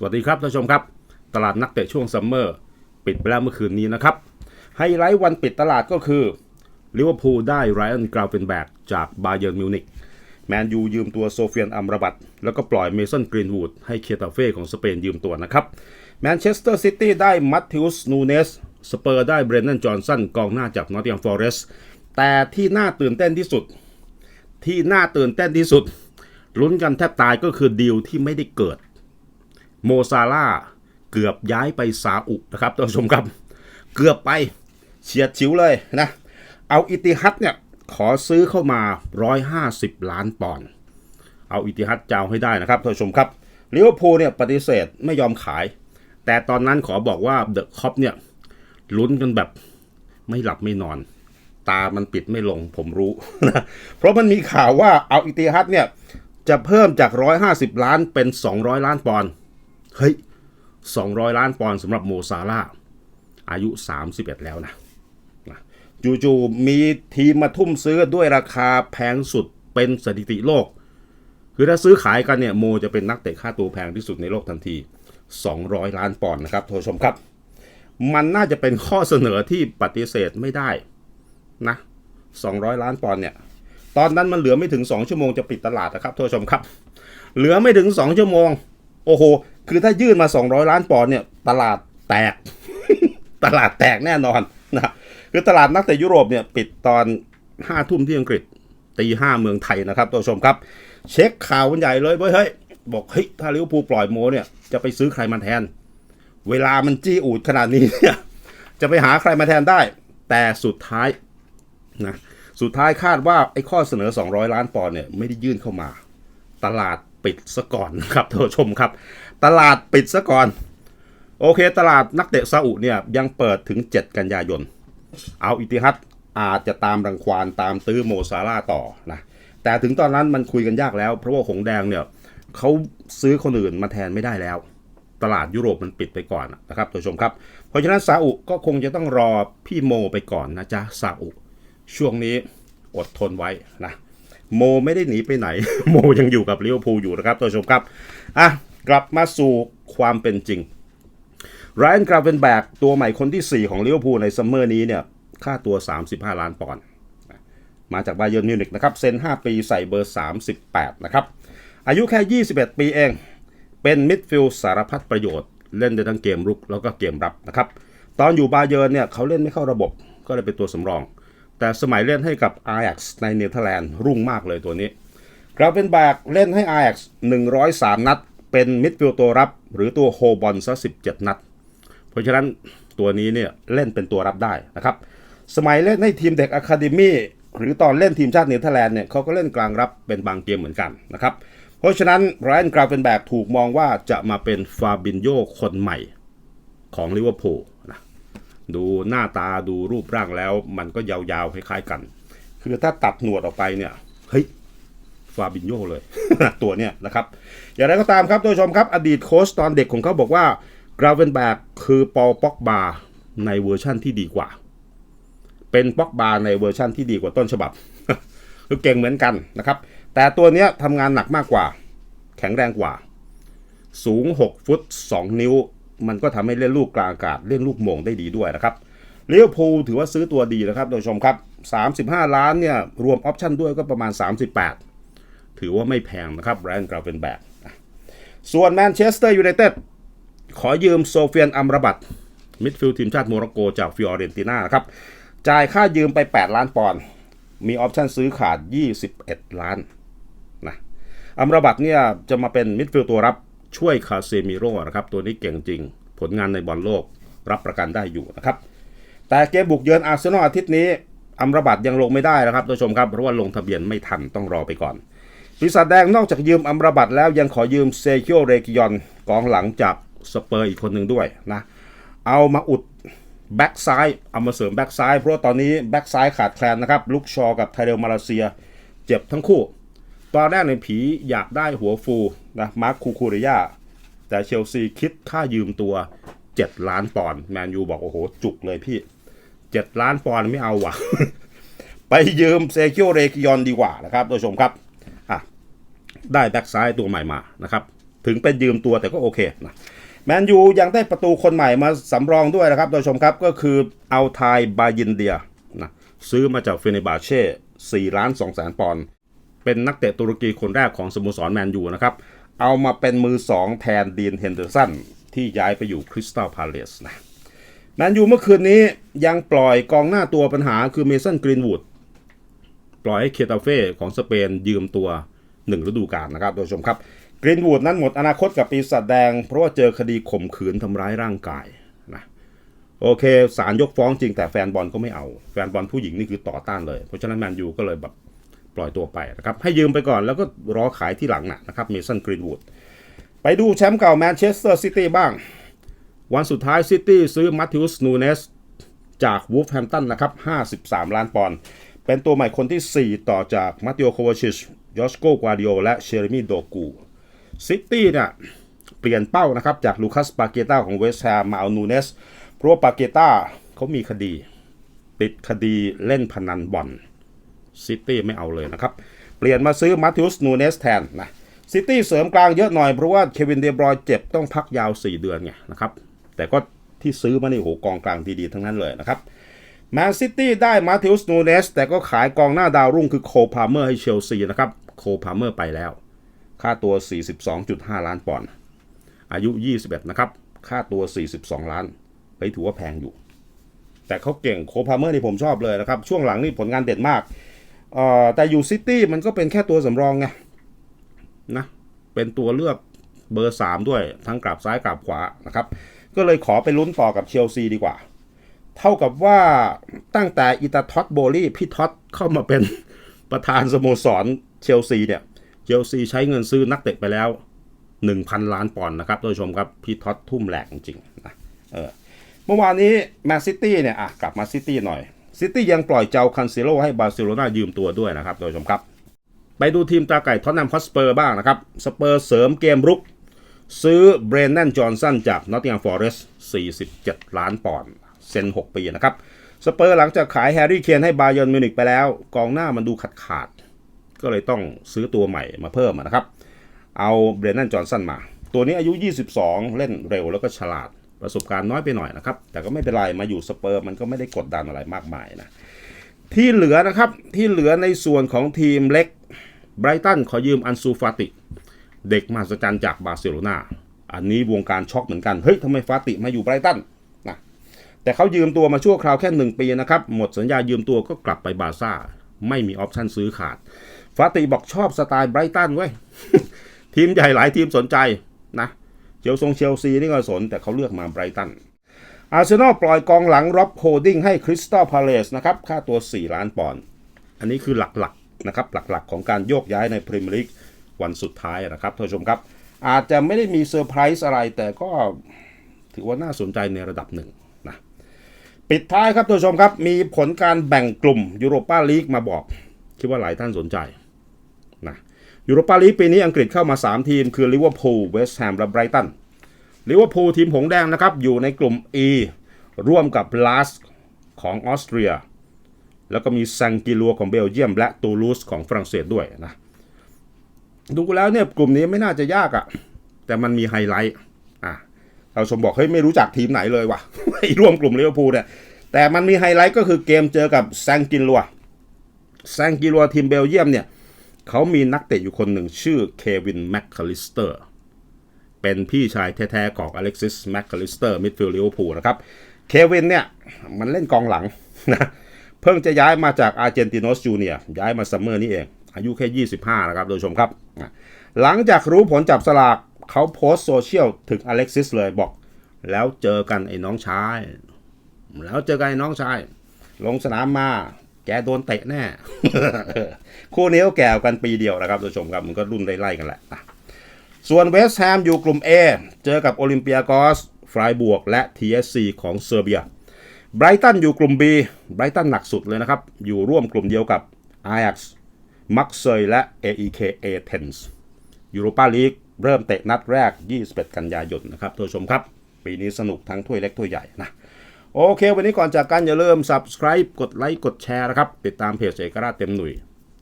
สวัสดีครับท่านผู้ชมครับ ตลาดนักเตะช่วงซัมเมอร์ปิดไปแล้วเมื่อคืนนี้นะครับ ไฮไลท์วันปิดตลาดก็คือลิเวอร์พูลได้ไรอันกราวเฟนแบกจากบาเยิร์นมิวนิกแมนยูยืมตัวโซเฟียนอัมราบัตแล้วก็ปล่อยเมสันกรีนวูดให้เคตาเฟ่ของสเปนยืมตัวนะครับแมนเชสเตอร์ซิตี้ได้มัตติอุสนูเนสสเปอร์ได้เบรนนันจอห์นสันกองหน้าจากนอตติงฟอเรสต์แต่ที่น่าตื่นเต้นที่สุด ที่น่าตื่นเต้นที่สุดลุ้นกันแทบตายก็คือดีลที่ไม่ได้เกิด โมซาร่าเกือบย้ายไปซาอุนะครับท่านผู้ชมครับ เกือบไปเฉียดฉิวเลยนะ เอาอิติฮัดเนี่ยขอซื้อเข้ามา 150 ล้านปอนด์เอาอิติฮัดเจ้าให้ได้นะครับท่านผู้ชมครับลิเวอร์พูลเนี่ยปฏิเสธไม่ยอมขาย แต่ตอนนั้นขอบอกว่าเดอะคอปเนี่ยลุ้นกันแบบไม่หลับไม่นอน ตามันปิดไม่ลงผมรู้นะเพราะมันมีข่าวว่าเอาอิติฮัดเนี่ยจะเพิ่มจาก 150 ล้านเป็น 200 ล้านปอนด์ เฮ้ย200 ล้านปอนด์สำหรับโมซาร่าอายุ 31 แล้วนะนะจู่ๆมีทีมมาทุ่มซื้อด้วยราคาแพงสุดเป็นสถิติโลก คือถ้าซื้อขายกันเนี่ยโมจะเป็นนักเตะค่าตัวแพงที่สุดในโลกทันที 200 ล้านปอนด์นะครับท่านผู้ชมครับ มันน่าจะเป็นข้อเสนอที่ปฏิเสธไม่ได้นะ 200 ล้านปอนด์เนี่ย ตอนนั้นมันเหลือไม่ถึง 2 ชั่วโมงจะปิดตลาดนะครับท่านผู้ชมครับ เหลือไม่ถึง 2 ชั่วโมง โอ้โห คือถ้ายื่นมา 200 ล้านปอนด์เนี่ย ตลาดแตก ตลาดแตกแน่นอนนะคือตลาดนักเตะยุโรปเนี่ย ปิดตอน5ทุ่มที่อังกฤษตีห้าเมืองไทยนะครับท่านผู้ชมครับ เช็คข่าวกันใหญ่เลยเว้ยเฮ้ยบอกเฮ้ยถ้าลิเวอร์พูลปล่อยโมเนี่ยจะไปซื้อใครมาแทน เวลามันจี้อูดขนาดนี้เนี่ยจะไปหาใครมาแทนได้ แต่สุดท้ายนะสุดท้ายคาดว่าไอ้ข้อเสนอ 200 ล้านปอนด์เนี่ยไม่ได้ยื่นเข้ามา ตลาด ปิดซะก่อนครับท่านผู้ชมครับ ตลาดปิดซะก่อน โอเค ตลาดนักเตะซาอุเนี่ยยังเปิดถึง 7 กันยายน เอาอิติฮัดอาจจะตามรังควานตามตื้อโมซาร่าต่อนะแต่ถึงตอนนั้นมันคุยกันยากแล้ว เพราะว่าหงแดงเนี่ยเขาซื้อคนอื่นมาแทนไม่ได้แล้ว ตลาดยุโรปมันปิดไปก่อนนะครับท่านผู้ชมครับ เพราะฉะนั้นซาอุก็คงจะต้องรอพี่โมไปก่อนนะจ๊ะซาอุช่วงนี้อดทนไว้นะ โมไม่ได้หนีไปไหน โมยังอยู่กับลิเวอร์พูลอยู่นะครับท่านผู้ชมครับอะกลับมาสู่ความเป็นจริงไรอันกราเวนแบกตัวใหม่คนที่ 4 ของลิเวอร์พูลในซัมเมอร์นี้เนี่ยค่าตัว 35 ล้านปอนด์มาจากบาเยิร์นมิวนิกนะครับเซ็น 5 ปีใส่เบอร์ 38 นะครับ อายุแค่ 21 ปีเอง เป็นมิดฟิลด์สารพัดประโยชน์เล่นได้ทั้งเกมรุกแล้วก็เกมรับนะครับ ตอนอยู่บาเยิร์นเนี่ยเขาเล่นไม่เข้าระบบก็เลยเป็นตัวสำรอง แต่สมัยเล่นให้กับ Ajax ในเนเธอร์แลนด์รุ่งมากเลยตัวนี้กราเฟนแบกเล่นให้ Ajax 103 นัด เป็นมิดฟิลด์ตัวรับ หรือตัวโฮบอลซะ17 นัด เพราะฉะนั้นตัวนี้เนี่ยเล่นเป็นตัวรับได้นะครับ สมัยเล่นให้ทีมเด็กอะคาเดมี่หรือตอนเล่นทีมชาติเนเธอร์แลนด์เนี่ยเขาก็เล่นกลางรับเป็นบางเกมเหมือนกันนะครับ เพราะฉะนั้นไรอันกราเฟนแบกถูกมองว่าจะมาเป็นฟาบินโยคนใหม่ของลิเวอร์พูล ดูหน้าตาดูรูปร่างแล้ว มันก็ยาวๆคล้ายๆกัน คือถ้าตัดหนวดออกไปเนี่ยเฮ้ยฟาบินโยเลย ตัวเนี้ยนะครับ อย่างไรก็ตามครับท่านผู้ชมครับ อดีตโค้ชตอนเด็กของเขาบอกว่ากราเวนแบกคือปอลป็อกบาในเวอร์ชั่นที่ดีกว่า เป็นป็อกบาในเวอร์ชั่นที่ดีกว่าต้นฉบับคือเก่งเหมือนกันนะครับ แต่ตัวเนี้ยทำงานหนักมากกว่า แข็งแรงกว่า สูง 6 ฟุต 2 นิ้ว มันก็ทำให้เล่นลูกกลางอากาศเล่นลูกโมงได้ดีด้วยนะครับเลิเวพูลถือว่าซื้อตัวดีนะครับท่านผู้ชมครับ 35 ล้านเนี่ยรวมออปชั่นด้วยก็ประมาณ 38 ถือว่าไม่แพงนะครับแบรนด์กราเวนแบกส่วนแมนเชสเตอร์ยูไนเต็ดขอยืมโซเฟียนอัมรบัตมิดฟิลด์ทีมชาติโมร็อกโกจากฟิออเรนติน่าครับจ่ายค่ายืมไป 8 ล้านปอนด์มีออปชั่นซื้อขาด 21 ล้านนะอัมรบัตเนี่ยจะมาเป็นมิดฟิลด์ตัวรับ ช่วยคาเซมิโร่นะครับ ตัวนี้เก่งจริง ผลงานในบอลโลกรับประกันได้อยู่นะครับ แต่เกมบุกเยือนอาร์เซนอลอาทิตย์นี้อัมรบัตยังลงไม่ได้นะครับท่านผู้ชมครับเพราะว่าลงทะเบียนไม่ทันต้องรอไปก่อนปีศาจแดงนอกจากยืมอัมรบัตแล้วยังขอยืมเซคิโอเรกิยอนกองหลังจากสเปอร์อีกคนหนึ่งด้วยนะเอามาอุดแบ็กซ้ายเอามาเสริมแบ็กซ้ายเพราะตอนนี้แบ็กซ้ายขาดแคลนนะครับ ลุกชอกับไทเรลมาเลเซีย เจ็บทั้งคู่ ตอนแรกในผีอยากได้หัวฟูนะมาร์คคูคูริยาแต่เชลซีคิดค่ายืมตัว 7 ล้านปอนด์แมนยูบอกโอ้โห จุกเลยพี่ 7 ล้านปอนด์ไม่เอาว่ะ ไปยืมเซคิโอเรกิยอนดีกว่านะครับท่านผู้ชมครับอะได้แบ็กซ้ายตัวใหม่มานะครับ ถึงเป็นยืมตัวแต่ก็โอเคนะแมนยูยังได้ประตูคนใหม่มาสำรองด้วยนะครับท่านผู้ชมครับก็คือเอาทายบายินเดียนะซื้อมาจากเฟเนบาเช่4ล้าน2แสนปอนด์ เป็นนักเตะตุรกีคนแรกของสโมสรแมนยูนะครับ เอามาเป็นมือสองแทนดีนเฮนเดอร์สันที่ย้ายไปอยู่คริสตัลพาเลสนะแมนยูเมื่อคืนนี้ยังปล่อยกองหน้าตัวปัญหาคือเมสันกรีนวูดปล่อยให้เคตาเฟ่ของสเปนยืมตัวหนึ่งฤดูกาลนะครับท่านผู้ชมครับกรีนวูดนั้นหมดอนาคตกับปีศาจแดง เพราะว่าเจอคดีข่มขืนทำร้ายร่างกายนะโอเคศาลยกฟ้องจริงแต่แฟนบอลก็ไม่เอา แฟนบอลผู้หญิงนี่คือต่อต้านเลย เพราะฉะนั้นแมนยูก็เลยแบบ ปล่อยตัวไปนะครับ ให้ยืมไปก่อนแล้วก็รอขายที่หลังนะนะครับเมสันกรีนวูดไปดูแชมป์เก่าแมนเชสเตอร์ซิตี้บ้าง วันสุดท้ายซิตี้ซื้อมัตติอุสนูเนสจากวูฟแฮมตันนะครับ 53 ล้านปอนด์เป็นตัวใหม่คนที่ 4 ต่อจากมาติโอโควาชิชยอสโกกวาดิโอและเชเรมีโดกูซิตี้เนี่ยเปลี่ยนเป้านะครับ จากลูคัสปาเกต้าของเวสต์แฮมมาเอานูเนสเพราะว่าปาเกต้าเขามีคดี ติดคดีเล่นพนันบอล ซิตี้ไม่เอาเลยนะครับ เปลี่ยนมาซื้อมาติอุสนูเนสแทนนะซิตี้เสริมกลางเยอะหน่อยเพราะว่าเควินเดบรอยเจ็บต้องพักยาว 4 เดือนไงนะครับ แต่ก็ที่ซื้อมานี่โหกองกลางดีๆ ทั้งนั้นเลยนะครับแมนซิตี้ได้มาติอุสนูเนสแต่ก็ขายกองหน้าดาวรุ่งคือโคพาเมอร์ให้เชลซีนะครับโคพาเมอร์ไปแล้ว ค่าตัว 42.5 ล้านปอนด์อายุ 21 นะครับ ค่าตัว 42 ล้านไปถือว่าแพงอยู่ แต่เขาเก่งโคพาเมอร์นี่ผมชอบเลยนะครับ ช่วงหลังนี่ผลงานเด่นมาก แต่อยู่ซิตี้มันก็เป็นแค่ตัวสำรองไงนะเป็นตัวเลือกเบอร์ 3 ด้วยทั้งกลับซ้ายกลับขวานะครับ ก็เลยขอไปลุ้นต่อกับเชลซีดีกว่า เท่ากับว่าตั้งแต่อิตาท็อตโบลี่พี่ท็อตเข้ามาเป็นประธานสโมสรเชลซีเนี่ยเชลซีใช้เงินซื้อนักเตะไปแล้ว 1,000 ล้านปอนด์นะครับท่านผู้ชมครับพี่ท็อตทุ่มแหลกจริงๆนะเออเมื่อวานนี้แมนซิตี้เนี่ยอะกลับมาซิตี้หน่อย ซิตี้ยังปล่อยเจ้าคันเซโลให้บาร์เซโลนายืมตัวด้วยนะครับท่านผู้ชมครับ ไปดูทีมตาไก่ท็อตแนมฮอสเปอร์บ้างนะครับ สเปอร์เสริมเกมรุก ซื้อเบรน n นนจอห์นสันจากนอตติงแฮมฟอร์เรสต์47 ล้านปอนด์เซ็น 6 ปีนะครับ สเปอร์หลังจากขายแฮร์รี่เคนให้บาเยิร์นมิวนิกไปแล้ว กองหน้ามันดูขาดขาด ก็เลยต้องซื้อตัวใหม่มาเพิ่มนะครับ เอาเบรน n นจอห์นสันมา ตัวนี้อายุ 22 เล่นเร็วแล้วก็ฉลาด ประสบการณ์น้อยไปหน่อยนะครับ แต่ก็ไม่เป็นไรมาอยู่สเปอร์มันก็ไม่ได้กดดันอะไรมากมายนะที่เหลือนะครับที่เหลือในส่วนของทีมเล็กไบรตันขอยืมอันซูฟาติ เด็กมหัศจรรย์จากบาร์เซโลนาอันนี้วงการช็อกเหมือนกัน เฮ้ยทำไมฟาติมาอยู่ไบรตันนะแต่เขายืมตัวมาชั่วคราวแค่หนึ่งปีนะครับ หมดสัญญายืมตัวก็กลับไปบาร์ซ่า ไม่มีออปชั่นซื้อขาด ฟาติบอกชอบสไตล์ไบรตันเว้ย ทีมใหญ่หลายทีมสนใจนะ เชลซงเชลซีนี่ก็สน แต่เขาเลือกมาไบรตันอาร์เซนอลปล่อยกองหลังร็อบโฮลดิ้งให้คริสตัลพาเลสนะครับค่าตัว 4 ล้านปอนด์อันนี้คือหลักๆนะครับหลักๆ ของการโยกย้ายในพรีเมียร์ลีกวันสุดท้ายนะครับท่านผู้ชมครับ อาจจะไม่ได้มีเซอร์ไพรส์อะไร แต่ก็ถือว่าน่าสนใจในระดับหนึ่งนะปิดท้ายครับท่านผู้ชมครับ มีผลการแบ่งกลุ่มยูโรปาลีกมาบอก คิดว่าหลายท่านสนใจ ยูโรปาลีกปีนี้อังกฤษเข้ามา 3 ทีม คือลิเวอร์พูลเวสต์แฮมและไบรตันลิเวอร์พูลทีมหงแดงนะครับ อยู่ในกลุ่ม E ร่วมกับลาสของออสเตรีย แล้วก็มีแซงกิลัวของเบลเยียม และตูลูสของฝรั่งเศสด้วยนะดูแล้วเนี่ยกลุ่มนี้ไม่น่าจะยากอะ่ะ แต่มันมีไฮไลท์อะเราชมบอกเฮ้ยไม่รู้จักทีมไหนเลยว่ะไอ้ร่วมกลุ่มลิเวอร์พูลเนี่ยแต่มันมีไฮไลท์ก็คือเกมเจอกับแซงกิลัวแซงกิลัวทีมเบลเยียมเนี่ย เขามีนักเตะอยู่คนหนึ่งชื่อเควินแมคคาลิสเตอร์เป็นพี่ชายแท้ๆของอเล็กซิสแมคคาลิสเตอร์มิดฟิลด์ลิเวอร์พูลนะครับเควินเนี่ยมันเล่นกองหลังนะเพิ่งจะย้ายมาจากอาร์เจนติโนสจูเนียย้ายมาซัมเมอร์นี่เอง อายุแค่ 25 นะครับโดยชมครับ หลังจากรู้ผลจับสลากเขาโพสโซเชียลถึงอเล็กซิสเลยบอก แล้วเจอกันไอ้น้องชาย แล้วเจอกันไอ้น้องชาย ลงสนามมา แกโดนเตะแน่คู่นี้ก็แก่กันปีเดียวนะครับโดยชมครับมันก็รุ่นไล่ๆกันแหละนะส่วนเวสต์แฮมอยู่กลุ่ม A เจอกับโอลิมเปียกอสฟรายบวกและ TSC ของเซอร์เบียไบรตันอยู่กลุ่ม B ไบรตันหนักสุดเลยนะครับ อยู่ร่วมกลุ่มเดียวกับ Ajax มักเซยและ AEK Athens ยูโรปาลีกเริ่มเตะนัดแรก 21 กันยายนนะครับท่านผู้ชมครับ ปีนี้สนุกทั้งถ้วยเล็กถ้วยใหญ่นะ โอเค วันนี้ก่อนจากกันอย่าลืม subscribe กดไลค์ กดแชร์นะครับ ติดตามเพจเอกราชเต็มหนุ่ย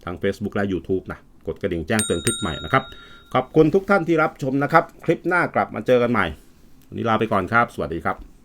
ทาง Facebook และ YouTube นะ กดกระดิ่งแจ้งเตือนคลิปใหม่นะครับ ขอบคุณทุกท่านที่รับชมนะครับ คลิปหน้ากลับมาเจอกันใหม่ วันนี้ลาไปก่อนครับ สวัสดีครับ